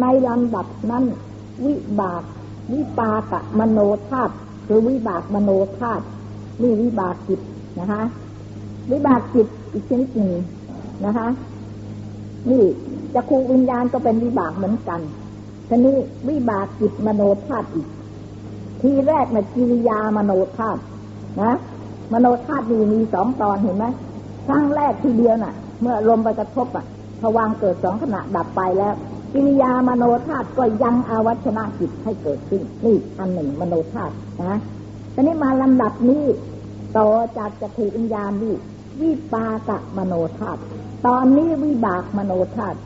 ในลำดับนั้น วิบาก วิปากะมโนธาตุคือวิบากมโนธาตุนี่วิบากจิตนะคะ วิบากจิตอีกชนิดหนึ่งนะคะ นี่จะคูวิญญาณก็เป็นวิบากเหมือนกันทีนี้วิบากจิตมโนธาตุอีก ทีแรกนะกิริยามโนธาตุนะมโนธาตุมีมีสองตอนเห็นไหมครั้งแรกทีเดียวน่ะ เมื่อลมไปกระทบอะพวังเกิดสองขณะดับไปแล้ว กิริยามโนธาตุก็ยังอาวัชนะจิตให้เกิดขึ้นนี่อันหนึ่งมโนธาตุนะทีนี้มาลำดับนี้ ต่อจากจะถูกวิญญาณนี่วิปากะมโนธาตุตอนนี้วิบากมโนธาตุ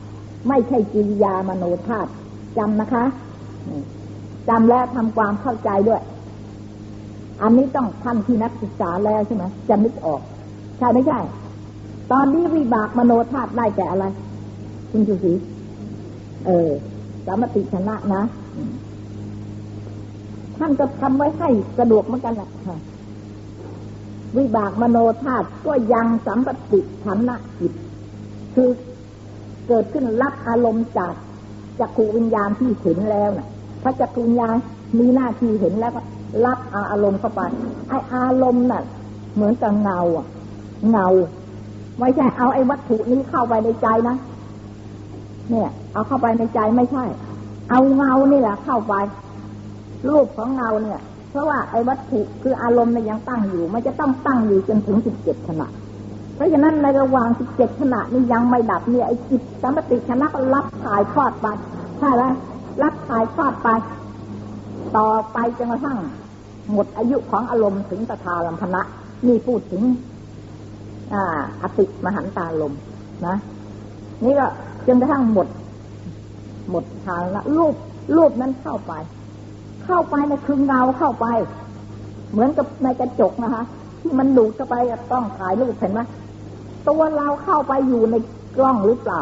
ไม่ใช่กิริยามโนธาตุจำนะคะจำแล้วทำความเข้าใจด้วย อันนี้ต้องท่านที่นักศึกษาแล้วใช่ไหมจะนึกออก ใช่ไม่ใช่ ตอนนี้วิบากมโนธาตุได้แก่อะไร คุณชูศรี เออสามติชนะนะท่านก็ทำไว้ให้สะดวกเหมือนกันแหละค่ะ วิบากมโนธาตุก็ยังสัมปติชนะจิต คือเกิดขึ้นรับอารมณ์จากจักขูวิญญาณที่เห็นแล้วนะ่ะพระจักขูวิญญาณมีหน้าที่เห็นแล้วก็รับอารมณ์เข้าไปไออารมณ์น่ะ เหมือนกับเงาอะ เงาไม่ใช่เอาไอ้วัตถุนี้เข้าไปในใจนะเนี่ย เอาเข้าไปในใจไม่ใช่ เอาเงานี่แหละเข้าไป รูปของเงาเนี่ย เพราะว่าไอ้วัตถุคืออารมณ์เนี่ยยังตั้งอยู่ มันจะต้องตั้งอยู่จนถึงสิบเจ็ดขณะ เพราะฉะนั้นในระหว่างสิบเจ็ดขณะนี้ยังไม่ดับเนี่ยไอ้จิตสมติชนะก็รับถ่ายทอดไปใช่ไหมรับถ่ายทอดไป ต่อไปจนกระทั่งหมดอายุของอารมณ์ถึงตถาลัมพนะนี่พูดถึงอ่าอติมหันตาลมนะ นี่ก็จนกระทั่งหมด หมดทางละ รูป รูปนั้นเข้าไป เข้าไปในคือเงาเข้าไป เหมือนกับในกระจกนะคะที่มันดูดเข้าไปต้องถ่ายรูปเห็นไหมตัวเราเข้าไปอยู่ในกล้องหรือเปล่า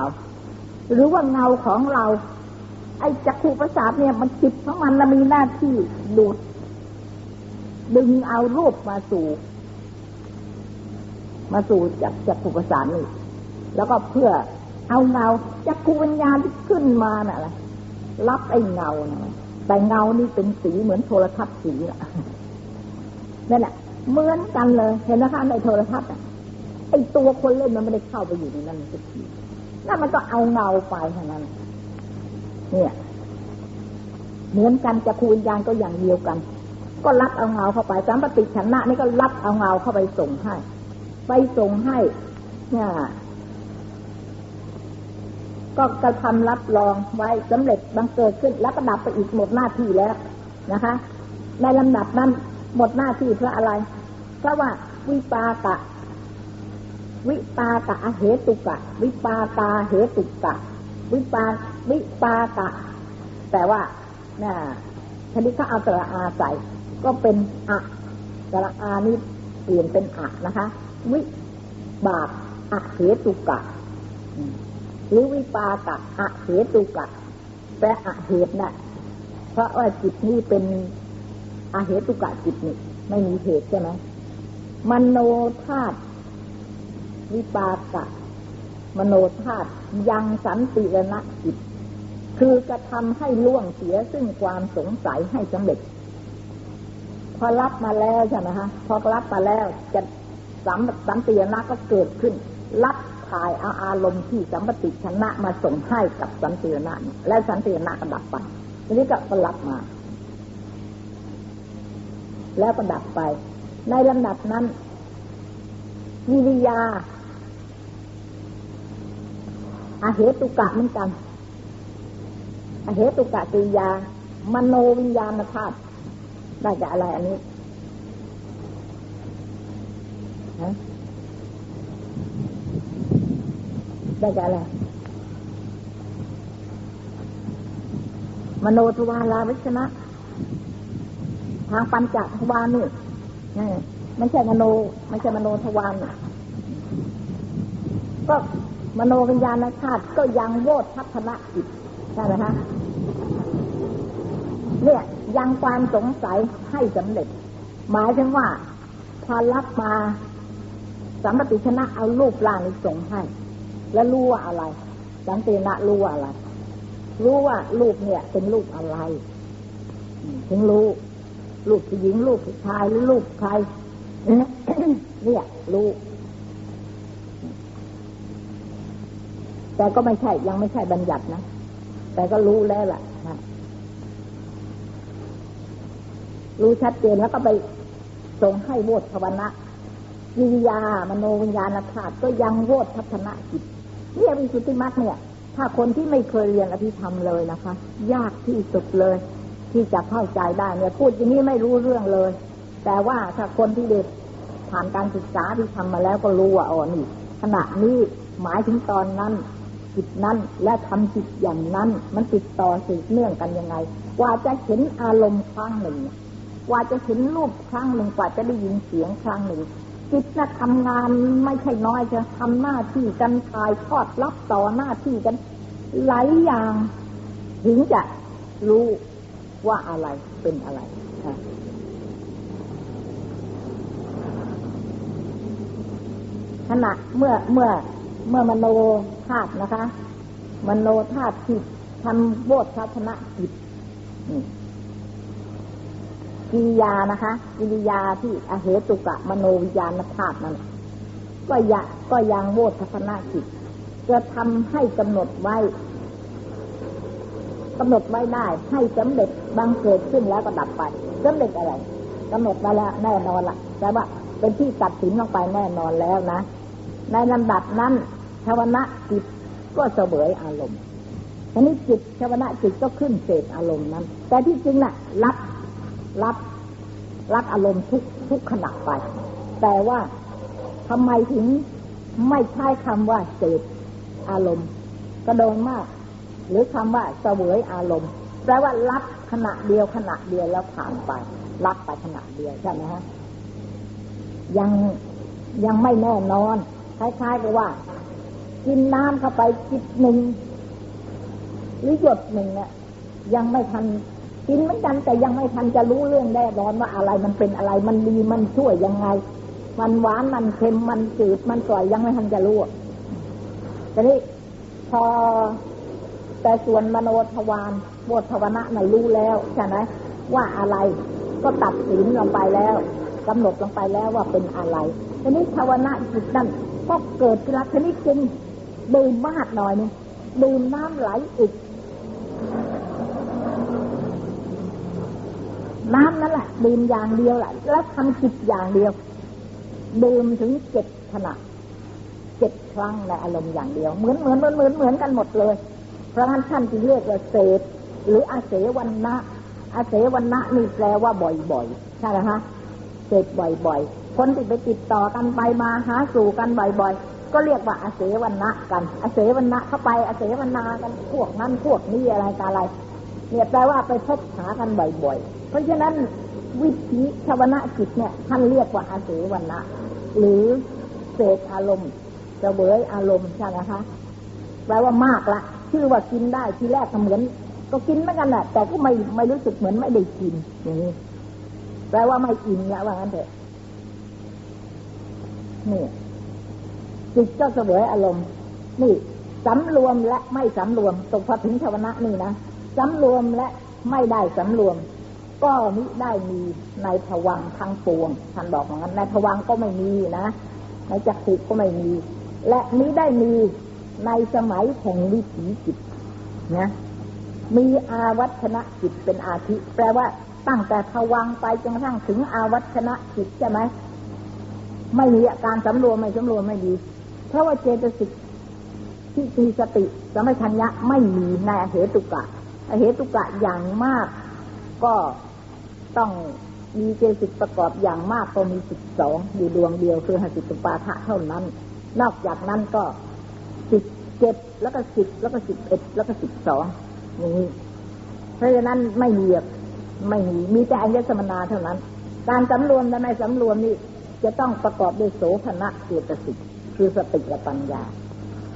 หรือว่าเงาของเรา ไอ้จักรคูประสาทเนี่ย มันจิตของมันมีหน้าที่ดูด ดึงเอารูปมาสู่ มาสู่จากจักรคูประสาทนี่แล้วก็เพื่อ เอาเงาจักรคูวิญญาณที่ขึ้นมาน่ะอะรับไอ้เงานะแต่เงานี่เป็นสีเหมือนโทรทัศน์สีอะนั่นแหละเหมือนกันเลย เห็นนะคะในโทรทัศน์ไอ้ตัวคนเล่นมันไม่ได้เข้าไปอยู่ในนั้นสักทีนั่นมันก็เอาเงาไปเท่านั้น เนี่ย เหมือนกันจะคูวิญญาณก็อย่างเดียวกัน ก็รับเอาเงาเข้าไปสามปฏิฉันนะนี่ก็รับเอาเงาเข้าไปส่งให้ ไปส่งให้ เนี่ย ก็กระทำรับรองไว้สำเร็จบังเกิดขึ้นแล้วก็ดับไปอีกหมดหน้าที่แล้วนะคะ ในลำดับนั้นหมดหน้าที่เพราะอะไร เพราะว่าวิปากะ วิปากะเหตุกะ วิปากาเหตุกะ วิปาวิปากะ แต่ว่าเนี่ยชนิดเขาเอาตระอาใส่ก็เป็นอะตระอานี้เปลี่ยนเป็นอะนะคะ วิบากอะเหตุกะ หรือวิปากะอะเหตุกะแปลอะเหตุนะ่ะ เพราะว่าจิตนี้เป็นอาเหตุกะจิตนี่ไม่มีเหตุใช่ไหมมโนธาตุวิปากะ มโนธาตุยังสันติรณะจิต คือกระทำให้ล่วงเสียซึ่งความสงสัยให้สำเร็จ พอรับมาแล้วใช่ไหมฮะพอรับมาแล้วจะสัมสันติรณะก็เกิดขึ้น รับ ถ่ายเอาอารมณ์ที่สัมปติชนะมาส่งให้กับสันติรณะและสันติรณะก็ดับไปทีนี้ก็รับมา แล้วก็ดับไป ในลำดับนั้นวิริยาอาเหตุกะเหมือนกันอาเหตุกะกิริยามโนวิญญาณธาตุได้จากอะไรอันนี้ ได้จากอะไรมโนทวาราวิชนะ ทางปัญจทวารนี่ไม่ใช่มโน ไม่ใช่มโนทวารก็มโนวิญญาณธาตุก็ยังโวดทัพนะจิตใช่ไหมคะเนี่ยยังความสงสัยให้สำเร็จ หมายถึงว่าพอรับมาสัมปติชนะเอารูปร่างนี้ส่งให้ แล้วรู้ว่าอะไร สันตินะรู้ว่าอะไร รู้ว่าลูกเนี่ย เป็นลูกอะไร ถึงรู้ ลูกผู้หญิงลูกผู้ชายหรือลูกใครเนี่ยรู้แต่ก็ไม่ใช่ยังไม่ใช่บัญญัตินะ แต่ก็รู้แล้วล่ะรู้ชัดเจนแล้วก็ไปส่งให้โวทภาวนะวิญญามโนวิญญาณธาตุก็ยังโวทพัฒนาจิต นี่ยวิสุทธิมรรคเนี่ย ถ้าคนที่ไม่เคยเรียนอภิธรรมเลยนะคะ ยากที่สุดเลย ที่จะเข้าใจได้เนี่ยพูดอย่างนี้ไม่รู้เรื่องเลย แต่ว่าถ้าคนที่เด็กผ่านการศึกษาที่ทำมาแล้วก็รู้ว่าอ๋อนี่ขณะนี้หมายถึงตอนนั้นจิตนั้นและทำจิตอย่างนั้น มันติดต่อสืบเนื่องกันยังไง กว่าจะเห็นอารมณ์ครั้งหนึ่งกว่าจะเห็นรูปครั้งหนึ่งกว่าจะได้ยินเสียงครั้งหนึ่ง จิตนะทำงานไม่ใช่น้อยจะทำหน้าที่กันถ่ายทอดรับต่อหน้าที่กัน หลายอย่างถึงจะรู้ว่าอะไรเป็นอะไรขณะเมื่อเมื่อเมื่อมโนธาตุนะคะ มโนธาตุจิตทำโบทัศนะจิต กิริยานะคะ กิริยาที่อเหตุกะมโนวิญญาณธาตุนั้นก็ยะก็ยังโวทัศนะจิตจะทำให้กำหนดไว้กำหนดไว้ได้ ให้สำเร็จบางเกิดขึ้นแล้วก็ดับไปสำเร็จอะไรกำหนดไว้แล้วแน่นอนละแต่ว่าเป็นที่ตัดสินลงไปแน่นอนแล้วนะ ในลำดับนั้นชาวนะจิตก็เสวยอารมณ์ทีนี้จิตชาวนะจิตก็ขึ้นเสพอารมณ์นั้น แต่ที่จริงน่ะ รับ รับรับอารมณ์ทุกทุกขณะไป แต่ว่าทำไมถึงไม่ใช้คำว่าเสพอารมณ์กระโดงมาก หรือคำว่าเสวยอารมณ์แปลว่ารับขณะเดียวขณะเดียวแล้วผ่านไป รับไปขณะเดียวใช่ไหมฮะยังยังไม่แน่นอนคล้ายๆกับว่า กินน้ำเข้าไปจิบหนึ่งหรือหยดหนึ่งเนี่ยยังไม่ทัน กินเหมือนกันแต่ยังไม่ทันจะรู้เรื่องแน่นอนว่าอะไรมันเป็นอะไรมันดีมันช่วยยังไง มันหวานมันเค็มมันจืดมันกร่อยยังไม่ทันจะรู้แต่นี้พอแต่ส่วนมโนทวารโมทวนะน่ะรู้แล้วใช่ไหมว่าอะไรก็ตัดสินลงไปแล้วกำหนดลงไปแล้วว่าเป็นอะไรทีนี้ทวนะจิตนั่นก็เกิดขึ้นทีนี้จึงดื่มมากหน่อยนึงดื่มน้ำไหลอีก น้ำนั่นแหละดื่มอย่างเดียวแหละแล้วทำจิตอย่างเดียวดื่มถึงเจ็ดขณะเจ็ดครั้งในอารมณ์อย่างเดียว เหมือนเหมือนเหมือนเหมือนเหมือนกันหมดเลย เพราะงั้นท่านจึงเรียกว่าเศษหรืออาเสวันนะอาเสวันนะนี่แปลว่าบ่อยๆใช่ไหมคะเศษบ่อยๆคนที่ไปติดต่อกันไปมาหาสู่กันบ่อย ๆ ก็เรียกว่าอาเสวันนะกันอาเสวันนะเข้าไปอาเสวันนากันพวกนั้นพวกนี้อะไรกันอะไร เนี่ยแปลว่าไปพบหากันบ่อยๆ เพราะฉะนั้นวิธีชวนะจิตเนี่ยท่านเรียกว่าอาเสวนะหรือเศษอารมณ์จะเบยอารมณ์ใช่ไหมคะแปลว่ามากละชื่อว่ากินได้ทีแรกเหมือน ก็กินเหมือนกันแหละแต่ก็ไม่ไม่รู้สึกเหมือนไม่ได้กินอย่างนี้แปลว่าไม่อิ่มเนี่ยว่างั้นเถอะนี่จิตก็เสวยอารมณ์ นี่สำรวมและไม่สำรวมตกพอถึงชวนะนี่นะ สำรวมและไม่ได้สำรวม ก็มิได้มีในผวังทั้งปวงท่านบอกอย่างนั้นในผวังก็ไม่มีนะในจักขุก็ไม่มี และมิได้มีในสมัยแห่งวิถีจิตนะมีอาวัชนะจิตเป็นอาทิแปลว่าตั้งแต่ผวังไปจนกระทั่งถึงอาวัชนะจิตใช่ไหมไม่มีอาการสำรวมไม่สำรวมไม่ดีเพราะว่าเจตสิกที่มีสติสมัชัญญะไม่มีในเหตุกะ เหตุกะอย่างมาก ก็ต้องมีเจสิกประกอบอย่างมากก็มีสิบสองอยู่ดวงเดียวคือหสิตุปาทะเท่านั้น นอกจากนั้นก็สิบเจ็ดแล้วก็สิบแล้วก็สิบเอ็ดแล้วก็สิบสองนี่เพราะฉะนั้นไม่มีไม่มีมีแต่อัญญสมนาเท่านั้น การสำรวมและไม่สำรวมนี่จะต้องประกอบด้วยโสภณะเจตสิกคือสติและปัญญา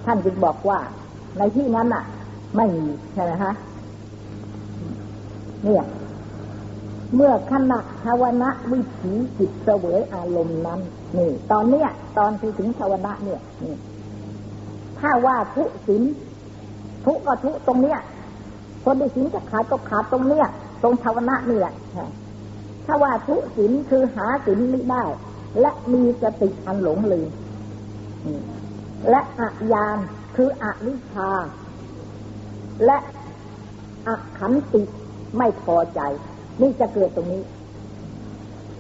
ท่านจึงบอกว่าในที่นั้นอะ ไม่มีใช่ไหมคะ เนี่ย เมื่อขณะภาวนะวิถีจิตเสวยอารมณ์นั้น นี่ ตอนเนี้ย ตอนที่ถึงภาวนะเนี่ยนี่ถ้าว่าทุสินทุก็ทุตรงเนี้ย คนที่ศีลจะขาดก็ขาดตรงเนี้ย ตรงชาวนะนี่แหละถ้าว่าทุศีลคือหาศีลไม่ได้ และมีสติอันหลงลืมและอัยานคืออวิชา และอักขันติ ไม่พอใจ นี่จะเกิดตรงนี้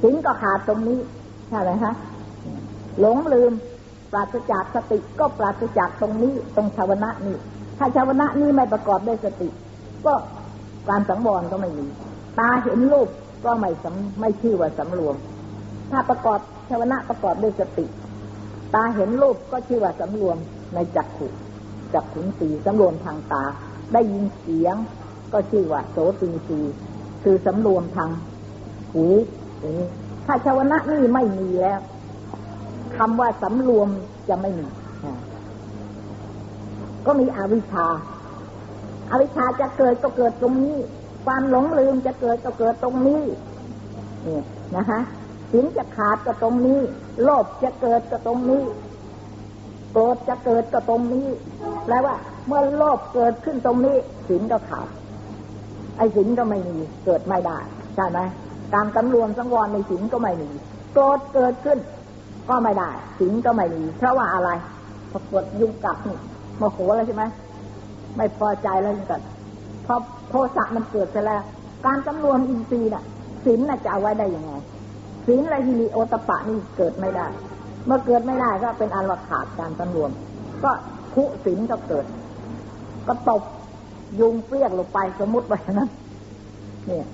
ศีลก็ขาดตรงนี้ใช่ไหมฮะหลงลืมปราศจากสติก็ปราศจากตรงนี้ตรงชาวนะนี่ถ้าชาวนะนี้ไม่ประกอบด้วยสติ ก็การสังวรก็ไม่มีตาเห็นรูปก็ไม่สำไม่ชื่อว่าสำรวม ถ้าประกอบชาวนะประกอบด้วยสติ ตาเห็นรูปก็ชื่อว่าสำรวมในจักขุจักขุนสีสำรวมทางตา ได้ยินเสียง ก็ชื่อว่าโสตินสีคือสำรวมทางหูอย่างนี้ถ้าชาวนะนี่ไม่มีแล้วคำว่าสำรวมจะไม่มีก็มีอวิชชาอาวิชชาจะเกิดก็เกิดตรงนี้ ความหลงลืมจะเกิดก็เกิดตรงนี้นี่นะคะสินจะขาดก็ตรงนี้ โลภจะเกิดก็ตรงนี้โกรธจะเกิดก็ตรงนี้แปลว่า เมื่อโลภเกิดขึ้นตรงนี้สินก็ขาด ไอ้สินก็ไม่มีเกิดไม่ได้ใช่ไหมการกำรวมสังวรในสินก็ไม่มีโกรธเกิดขึ้น ก็ไม่ได้สินก็ไม่มี เพราะว่าอะไรพอปวดยุงกัดนี่โมโหแล้วใช่ไหมไม่พอใจแล้วกันพอโทสะมันเกิดไปแล้ว การสำรวมอินทรีย์น่ะศีลน่ะจะเอาไว้ได้ยังไงศีลอะไรที่มีโอตปะนี่เกิดไม่ได้ เมื่อเกิดไม่ได้ก็เป็นอันว่าขาดการสำรวม ก็คุศีลก็เกิด ก็ตบ ยุงเปรี้ยงลงไปสมมติไว้นะเนี่ย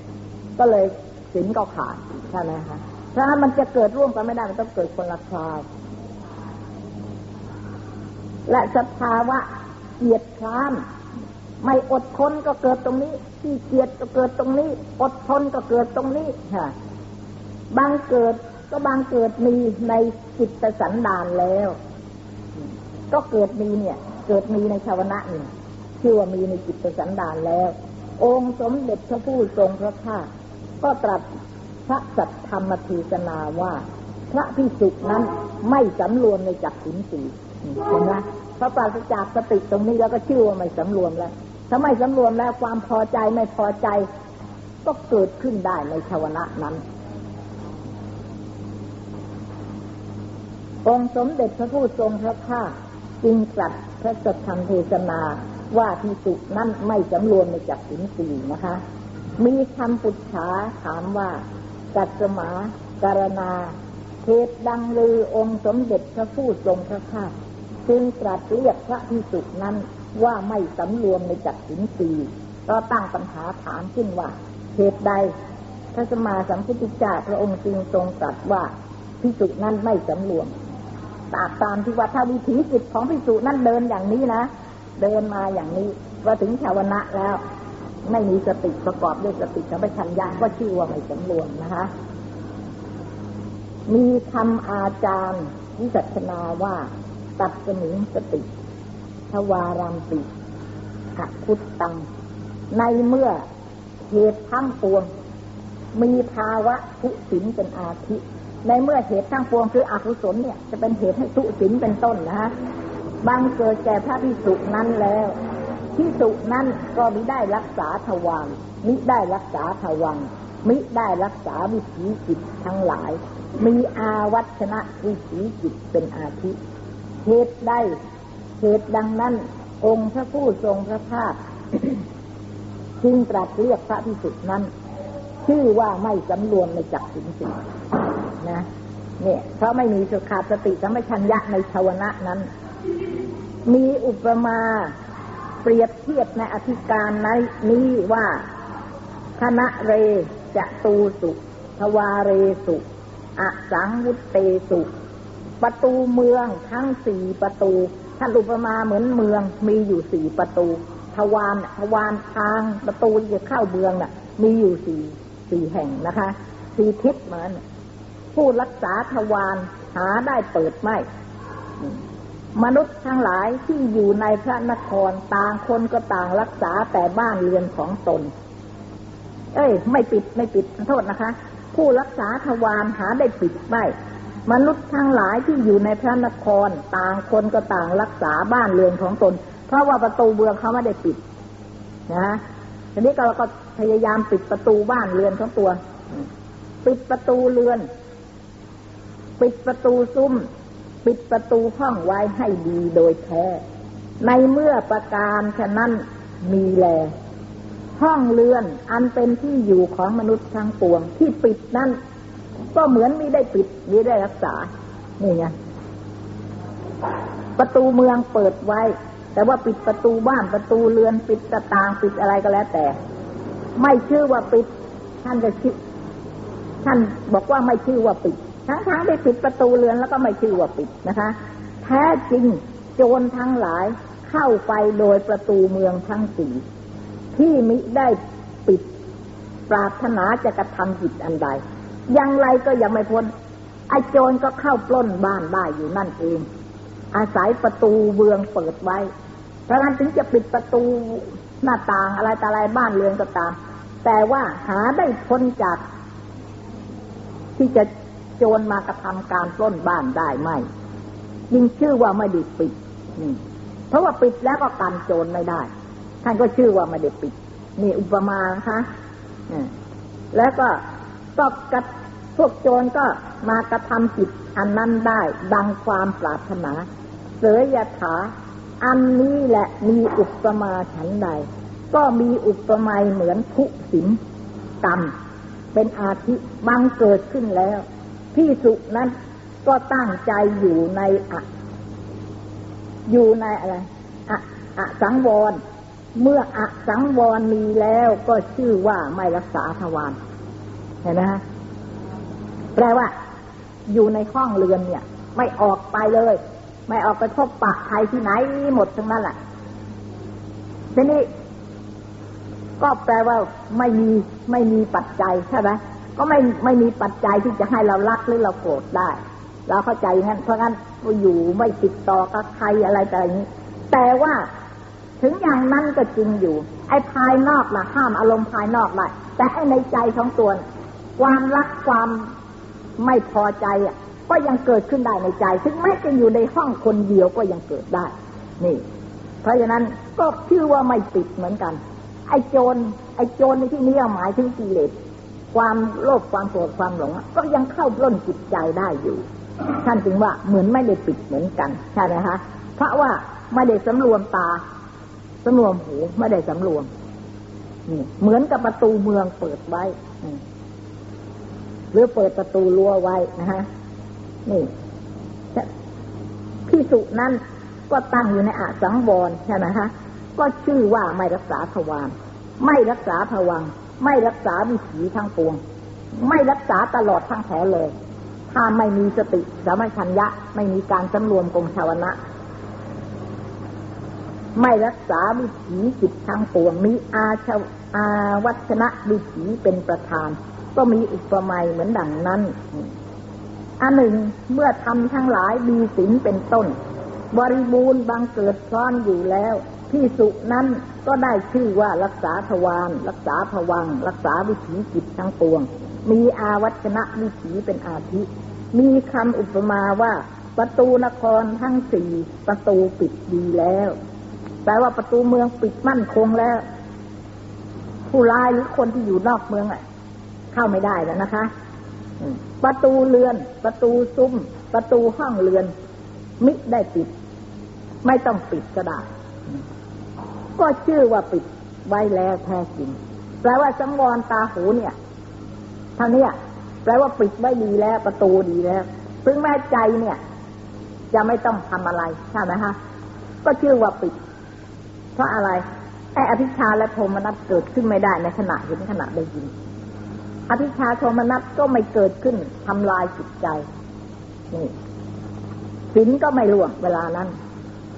ก็เลยศีลก็ขาดใช่ไหมคะถ้ามันจะเกิดร่วมกันไม่ได้มันต้องเกิดคนละคราวและสภาวะเกียดคร้านไม่อดทนก็เกิดตรงนี้ที่เกียดก็เกิดตรงนี้ อดทนก็เกิดตรงนี้ค่ะบางเกิดก็บางเกิดมีในจิตสันดานแล้ว ก็เกิดมีเนี่ย เกิดมีในชาวนะนี่ ชื่อว่ามีในจิตสันดานแล้ว องค์สมเด็จพระผู้ทรงพระภาคก็ตรัสพระสัทธรรมทีสนาว่า พระพิสุนั้นไม่สำรวมในจักขุนสีเห็นไหมพระปราศจากสติตรงนี้แล้วก็ชื่อว่าไม่สำรวมแล้วถ้าไม่สำรวมแล้วความพอใจไม่พอใจ ก็เกิดขึ้นได้ในชาวนะนั้นองค์สมเด็จพระผู้ทรงพระภาคจึงตรัสพระสัทธรรมเทศนา ว่าพิสุนั้นไม่สำรวมในจักสินสีนะคะ มีคำปุจฉาถามว่ากัสมาการณาเทศดังลือองค์สมเด็จพระผู้ทรงพระภาคจึงตรัสเรียกพระพิสุนั้นว่าไม่สำรวมในจักสินสีก็ตั้งปัญหาถามขึ้นว่าเหตุใดพระสมมาสัมพุทธเจ้าพระองค์จึงทรงตรัสว่าพิสุนั้นไม่สำรวมตามตามที่ว่าถ้าวิถีจิตของพิสุนั้นเดินอย่างนี้นะ เดินมาอย่างนี้ว่าถึงชาวนะแล้ว ไม่มีสติประกอบด้วยสติสัมปชัญญะก็ชื่อว่าไม่สำรวมนะคะ มีคำอาจารย์วิจัชนาว่า ตัดสนิงสติทวารัมติอคุตตัง ในเมื่อเหตุทั้งปวง มีภาวะทุสินเป็นอาทิในเมื่อเหตุทั้งปวงคืออกุศลเนี่ย จะเป็นเหตุให้ทุสินเป็นต้นนะฮะ บางเกิดแก่พระพิสุนั้นแล้วพิสุนั้นก็มิได้รักษาทวารมิได้รักษาทวัง มิได้รักษาวิถีจิตทั้งหลาย มีอาวัชนะวิถีจิตเป็นอาทิเหตุใดเหตุดังนั้น องค์พระผู้ทรงพระภาคจึงตรัสเรียกพระพิสุนั้น ชื่อว่าไม่สำรวมในจักสินสีนะ เนี่ยเพราะไม่มีสุขาสติสัมปชัญญะในชาวนะนั้น มีอุปมาเปรียบเทียบในอธิการในนี้ว่าคณะเรจะตูสุทวาเรสุอสังวุตเตสุ ประตูเมืองทั้งสี่ประตูท่านอุปมาเหมือนเมืองมีอยู่สี่ประตู ทวารทวารทางประตูที่จะเข้าเมืองน่ะ มีอยู่สี่สี่แห่งนะคะสี่ทิศเหมือนผู้รักษาทวารหาได้เปิดไม่ มนุษย์ทั้งหลายที่อยู่ในพระนครต่างคนก็ต่างรักษาแต่บ้านเรือนของตน เอ้ย ไม่ปิดไม่ปิดโทษนะคะ ผู้รักษาทวารหาได้ปิดไม่มนุษย์ทั้งหลายที่อยู่ในพระนครต่างคนก็ต่างรักษาบ้านเรือนของตน เพราะว่าประตูเมืองเขาไม่ได้ปิด นะทีนี้เราก็พยายามปิดประตูบ้านเรือนของตัว ปิดประตูเรือน ปิดประตูซุ้ม ปิดประตูห้องไว้ให้ดีโดยแท้ ในเมื่อประการฉะนั้นมีแล ห้องเรือนอันเป็นที่อยู่ของมนุษย์ทั้งปวง ที่ปิดนั่นก็เหมือนไม่ได้ปิดไม่ได้รักษา นี่ไงประตูเมืองเปิดไว้ แต่ว่าปิดประตูบ้านประตูเรือนปิดตะตางปิดอะไรก็แล้วแต่ ไม่ชื่อว่าปิด ท่านจะชื่อท่านบอกว่าไม่ชื่อว่าปิด ทั้งๆทได้ปิดประตูเรือนแล้วก็ไม่ชื่อว่าปิดนะคะ แท้จริงโจรทั้งหลายเข้าไปโดยประตูเมืองทั้งสี่ที่มิได้ปิดปรารถนาจะกระทำผิดอันใดอย่างไรก็ยังไม่พ้นไอ้โจรก็เข้าปล้นบ้านได้อยู่นั่นเอง อาศัยประตูเบืองเปิดไว้ เพราะนั้นถึงจะปิดประตูหน้าต่างอะไรแต่อะไรบ้านเรือนก็ตาม แต่ว่าหาได้พ้นจากที่จะ โจรมากระทำการปล้นบ้านได้ไหมยิ่งชื่อว่าไม่ได้ปิดนี่เพราะว่าปิดแล้วก็กันโจรไม่ได้ ท่านก็ชื่อว่าไม่ได้ปิดนี่อุปมานะคะแล้วก็ก็กระพวกโจรก็มากระทำจิตอันนั้นได้ ดังความปรารถนา เสยยถา อันนี้แหละมีอุปมาฉันใด ก็มีอุปมาเหมือนทุสิมกรรมเป็นอาทิบังเกิดขึ้นแล้ว ที่สุนั้นก็ตั้งใจอยู่ในอะอยู่ในอะไรอะอะสังวร เมื่ออะสังวรมีแล้วก็ชื่อว่าไม่รักษาทวารเห็นไหมฮะแปลว่า อยู่ในห้องเรือนเนี่ย ไม่ออกไปเลย ไม่ออกไปพบปะใครที่ไหนหมดทั้งนั้นแหละทีนี้ก็แปลว่าไม่มีไม่มีปัจจัยใช่ไหม ก็ไม่ไม่มีปัจจัยที่จะให้เรารักหรือเราโกรธได้ เราเข้าใจงั้น เพราะงั้นอยู่ไม่ติดต่อกับใครอะไรแต่อย่างนี้ แต่ว่าถึงอย่างนั้นก็จริงอยู่ ไอ้ภายนอกนะห้ามอารมณ์ภายนอกได้แต่ไอ้ในใจของตัวความรักความไม่พอใจอะก็ยังเกิดขึ้นได้ในใจ ถึงแม้จะอยู่ในห้องคนเดียวก็ยังเกิดได้ นี่ เพราะฉะนั้นก็ชื่อว่าไม่ปิดเหมือนกัน ไอ้โจร ไอ้โจรในที่นี้หมายถึงกิเลส ความโลภความโกรธความหลงก็ยังเข้าปล้นจิตใจได้อยู่ ท่านจึงว่าเหมือนไม่ได้ปิดเหมือนกันใช่ไหมคะเพราะว่าไม่ได้สำรวมตาสำรวมหูไม่ได้สำรวมนี่เหมือนกับประตูเมืองเปิดไว้หรือเปิดประตูรั้วไว้นะฮะนี่พิสุนั้นก็ตั้งอยู่ในอาสังวรใช่ไหมคะก็ชื่อว่าไม่รักษาทวารไม่รักษาภวัง ไม่รักษาวิถีทั้งปวง ไม่รักษาตลอดทั้งแถวเลย ถ้าไม่มีสติสมัชัญญะ ไม่มีการสำรวมกงชาวนะ ไม่รักษาวิถีจิตทั้งปวง มีอาชาอาวัชนะวิถีเป็นประธาน ก็มีอุปมาเหมือนดังนั้นอันหนึ่งเมื่อทำทั้งหลายดีศีลเป็นต้น บริบูรณ์บางเกิดซ้อนอยู่แล้ว ที่สุนั้นก็ได้ชื่อว่ารักษาทวารรักษาผวัง รักษาวิถีจิตทั้งปวง มีอาวัชนะวิถีเป็นอาทิ มีคำอุปมาว่าประตูนครทั้งสี่ประตูปิดดีแล้วแปลว่าประตูเมืองปิดมั่นคงแล้ว ผู้ร้ายหรือคนที่อยู่นอกเมืองอะ เข้าไม่ได้แล้วนะคะประตูเรือน ประตูซุ้ม ประตูห้องเรือน มิได้ปิด ไม่ต้องปิดก็ได้ ก็ชื่อว่าปิดไว้แล้วแท้จริง แปลว่าสังวรตาหูเนี่ยท่านี้แปลว่าปิดไว้ดีแล้ว ประตูดีแล้วซึ่งแม่ใจเนี่ย จะไม่ต้องทำอะไรใช่ไหมคะก็ชื่อว่าปิด เพราะอะไรไอ้อภิชาและโทมนัสเกิดขึ้นไม่ได้ในขณะเห็นขณะได้ยิน อภิชาโทมนัสก็ไม่เกิดขึ้นทำลายจิตใจนี่ศีลก็ไม่ล่วงเวลานั้น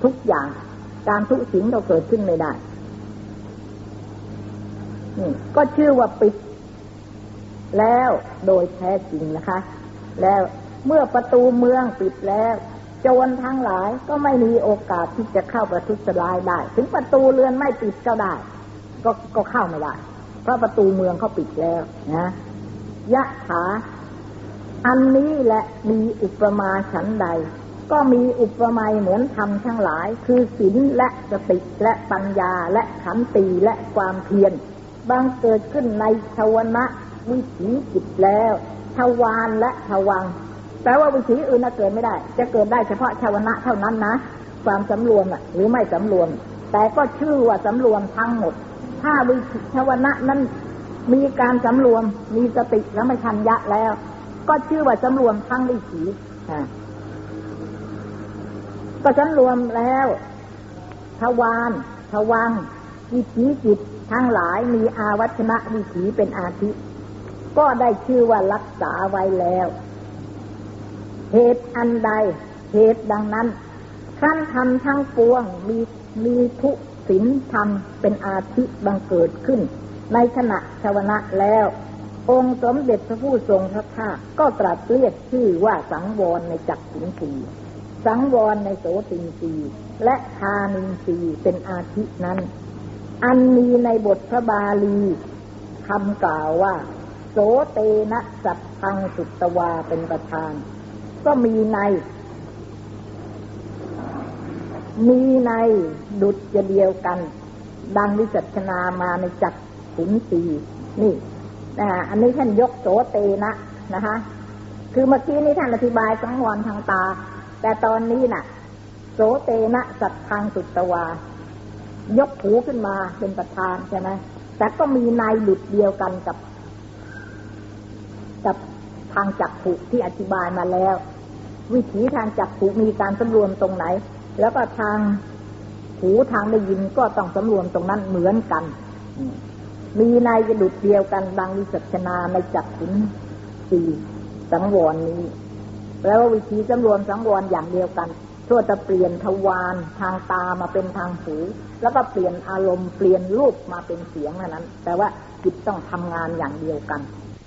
ทุกอย่าง การทุศีลก็เกิดขึ้นไม่ได้นี่ก็ชื่อว่าปิด แล้วโดยแท้จริงนะคะ แล้วเมื่อประตูเมืองปิดแล้ว โจรทั้งหลายก็ไม่มีโอกาสที่จะเข้าประทุษร้ายได้ ถึงประตูเรือนไม่ปิดก็ได้ ก็ก็เข้าไม่ได้ เพราะประตูเมืองเขาปิดแล้วนะยะถาอันนี้และมีอุปมาฉันใด ก็มีอุปมาเหมือนธรรมทั้งหลาย คือศีลและสติและปัญญาและขันตีและความเพียรบางเกิดขึ้นในชาวนะวิถีจิตแล้วทวารและทวังแปลว่าวิถีอื่นน่ะเกิดไม่ได้ จะเกิดได้เฉพาะชาวนะเท่านั้นนะ ความสำรวมหรือไม่สำรวม แต่ก็ชื่อว่าสำรวมทั้งหมด ถ้าวิถีชาวนะนั้นมีการสำรวมมีสติและไม่ทันยะแล้ว ก็ชื่อว่าสำรวมทั้งวิถีอ่า ก็สำรวมแล้วทวารทวังวิถีจิตทั้งหลายมีอาวัชนะวิถีเป็นอาทิ ก็ได้ชื่อว่ารักษาไว้แล้ว เหตุอันใด เหตุดังนั้นขั้นทำทั้งปวงมีมีทุสินธรรมเป็นอาทิบังเกิดขึ้น ในขณะชาวนะแล้ว องค์สมเด็จพระผู้ทรงพระภาคก็ตรัสเรียกชื่อว่าสังวรในจักขุนสี สังวรในโสตินสีและทานินสีเป็นอาทินั้น อันมีในบทพระบาลีคำกล่าวว่า โสเตนะสัพพังสุตวาเป็นประธาน ก็มีใน มีในดุจเดียวกัน ดังวิจัชนามาในจักขุนสีนี่นะฮะอันนี้ท่านยกโสเตนะนะคะคือเมื่อกี้นี้ท่านอธิบายสังวรทางตา แต่ตอนนี้น่ะ โสเตนะสัตพังสุตตวา ยกหูขึ้นมาเป็นประธานใช่ไหมแต่ก็มีในหลุดเดียวกันกับ กับทางจักขุที่อธิบายมาแล้ว วิถีทางจักขุมีการสำรวมตรงไหน แล้วก็ทางหูทางได้ยินก็ต้องสำรวมตรงนั้นเหมือนกัน มีนกระดุดเดียวกันดังวิจัชนาในจักขุนสี่สังวรนี้ แล้ววิธีสำรวมสังวรอย่างเดียวกันชั่วจะเปลี่ยนทวารทางตามาเป็นทางหูแล้วก็เปลี่ยนอารมณ์เปลี่ยนรูปมาเป็นเสียงเท่านั้น แต่ว่าจิตต้องทำงานอย่างเดียวกัน